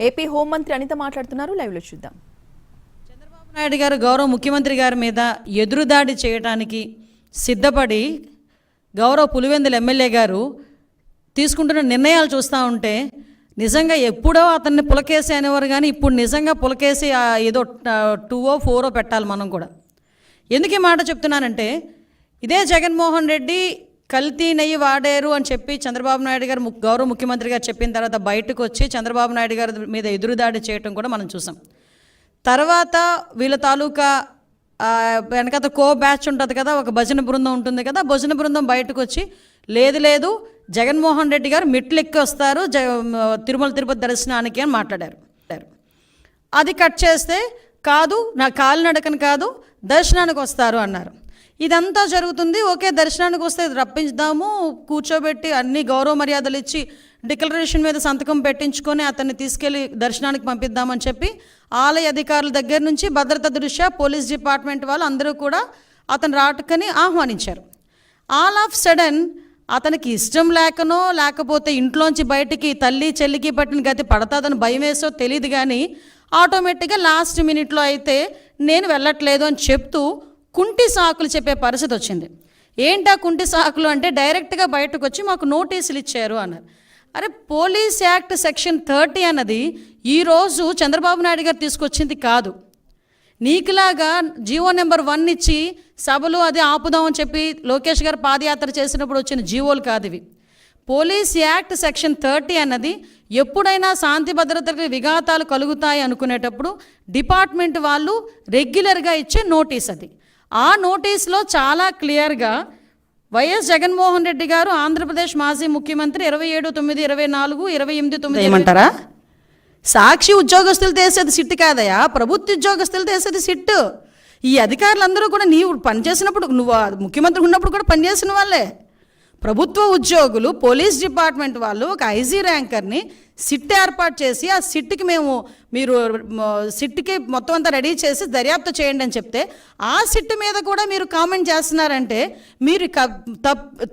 AP హోంమంత్రి అనిత మాట్లాడుతున్నారు. లైవ్లో చూద్దాం. చంద్రబాబు నాయుడు గారు గౌరవ ముఖ్యమంత్రి గారి మీద ఎదురుదాడి చేయడానికి సిద్ధపడి గౌరవ పులివెందుల ఎమ్మెల్యే గారు తీసుకుంటున్న నిర్ణయాలు చూస్తూ ఉంటే నిజంగా ఎప్పుడో అతన్ని పులకేసి అనేవారు కానీ ఇప్పుడు నిజంగా పులకేసి ఏదో టూవో ఫోరో పెట్టాలి మనం కూడా. ఎందుకు ఈ మాట చెప్తున్నానంటే ఇదే జగన్మోహన్ రెడ్డి కల్తీ నెయ్యి వాడారు అని చెప్పి చంద్రబాబు నాయుడు గారు గౌరవ ముఖ్యమంత్రి గారు చెప్పిన తర్వాత బయటకు వచ్చి చంద్రబాబు నాయుడు గారి మీద ఎదురుదాడి చేయటం కూడా మనం చూసాం. తర్వాత వీళ్ళ తాలూకా వెనకత వెనకాల కో బ్యాచ్ ఉంటుంది కదా ఒక భజన బృందం ఉంటుంది కదా భజన బృందం బయటకు వచ్చి లేదు లేదు జగన్మోహన్ రెడ్డి గారు మెట్లు ఎక్కి వస్తారు జ తిరుమల తిరుపతి దర్శనానికి అని మాట్లాడారు. అది కట్ చేస్తే కాదు నా కాలినడకని కాదు దర్శనానికి వస్తారు అన్నారు. ఇదంతా జరుగుతుంది. ఓకే దర్శనానికి వస్తే రప్పించుదాము. కూర్చోబెట్టి అన్ని గౌరవ మర్యాదలు ఇచ్చి డిక్లరేషన్ మీద సంతకం పెట్టించుకొని అతన్ని తీసుకెళ్ళి దర్శనానికి పంపిద్దామని చెప్పి ఆలయ అధికారుల దగ్గర నుంచి భద్రత దృష్ట్యా పోలీస్ డిపార్ట్మెంట్ వాళ్ళు అందరూ కూడా అతను రాటకని ఆహ్వానించారు. ఆల్ ఆఫ్ సడన్ అతనికి ఇష్టం లేకనో లేకపోతే ఇంట్లోంచి బయటికి తల్లి చెల్లికి పట్టిన గతి పడతాదని భయం వేసో తెలియదు కానీ ఆటోమేటిక్గా లాస్ట్ మినిట్లో అయితే నేను వెళ్ళట్లేదు అని చెప్తూ కుంటి సాకులు చెప్పే పరిస్థితి వచ్చింది. ఏంటా కుంటి సాకులు అంటే డైరెక్ట్గా బయటకు వచ్చి మాకు నోటీసులు ఇచ్చారు అన్నారు. అరే పోలీస్ యాక్ట్ సెక్షన్ థర్టీ అన్నది ఈరోజు చంద్రబాబు నాయుడు గారు తీసుకొచ్చింది కాదు. నీకులాగా జీవో నెంబర్ వన్ ఇచ్చి సభలు అది ఆపుదామని చెప్పి లోకేష్ గారు పాదయాత్ర చేసినప్పుడు వచ్చిన జీవోలు కాదు ఇవి. పోలీస్ యాక్ట్ సెక్షన్ థర్టీ అన్నది ఎప్పుడైనా శాంతి భద్రతలకు విఘాతాలు కలుగుతాయి అనుకునేటప్పుడు డిపార్ట్మెంట్ వాళ్ళు రెగ్యులర్గా ఇచ్చే నోటీస్ అది. ఆ నోటీస్లో చాలా క్లియర్గా వైఎస్ జగన్మోహన్ రెడ్డి గారు ఆంధ్రప్రదేశ్ మాజీ ముఖ్యమంత్రి ఇరవై ఏడు తొమ్మిది ఇరవై నాలుగు ఇరవై ఎనిమిది తొమ్మిది ఏమంటారా? సాక్షి ఉద్యోగస్తులు చేసేది సిట్టు కాదయా ప్రభుత్వ ఉద్యోగస్తులు చేసేది సిట్టు ఈ అధికారులందరూ కూడా నీవు పనిచేసినప్పుడు నువ్వు ముఖ్యమంత్రి ఉన్నప్పుడు కూడా పనిచేసిన వాళ్ళే. ప్రభుత్వ ఉద్యోగులు పోలీస్ డిపార్ట్మెంట్ వాళ్ళు ఒక ఐజీ ర్యాంకర్ని సిట్ ఏర్పాటు చేసి ఆ సిట్కి మేము మీరు సిట్కి మొత్తం అంతా రెడీ చేసి దర్యాప్తు చేయండి అని చెప్తే ఆ సిట్ మీద కూడా మీరు కామెంట్ చేస్తున్నారంటే మీరు క-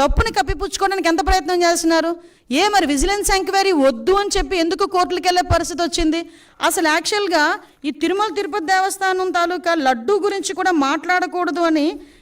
తప్పుని కప్పిపుచ్చుకోవడానికి ఎంత ప్రయత్నం చేస్తున్నారు? ఏ మరి విజిలెన్స్ ఎంక్వైరీ వద్దు అని చెప్పి ఎందుకు కోర్టులకు వెళ్ళే పరిస్థితి వచ్చింది? అసలు యాక్చువల్గా ఈ తిరుమల తిరుపతి దేవస్థానం తాలూకా లడ్డు గురించి కూడా మాట్లాడకూడదు అని